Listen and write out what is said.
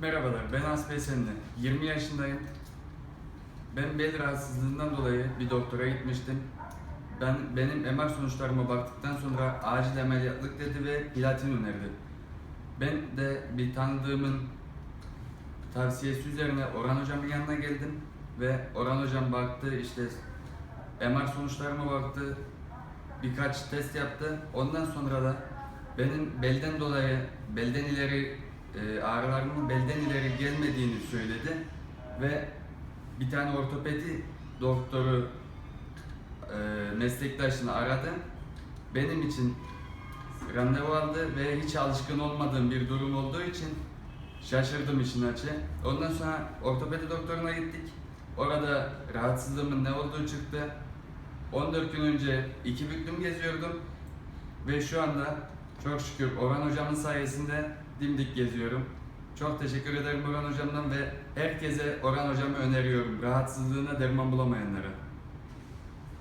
Merhabalar, ben Asbey Senli. 20 yaşındayım. Ben bel rahatsızlığından dolayı bir doktora gitmiştim. Ben benim MR sonuçlarıma baktıktan sonra acil ameliyatlık dedi ve platin önerdi. Ben de bir tanıdığımın tavsiyesi üzerine Orhan hocamın yanına geldim ve Orhan hocam baktı işte MR sonuçlarıma baktı birkaç test yaptı. Ondan sonra da benim belden dolayı belden ileri e, belden ileri gelmediğini söyledi ve bir tane ortopedi doktoru e, meslektaşını aradı. Benim için randevu aldı ve hiç alışkın olmadığım bir durum olduğu için şaşırdım işin açı. Ondan sonra ortopedi doktoruna gittik. Orada rahatsızlığımın ne olduğu çıktı. 14 gün önce iki büklüm geziyordum ve şu anda çok şükür Orhan hocamın sayesinde dimdik geziyorum. Çok teşekkür ederim Orhan hocamdan ve herkese Orhan hocamı öneriyorum. Rahatsızlığına derman bulamayanlara.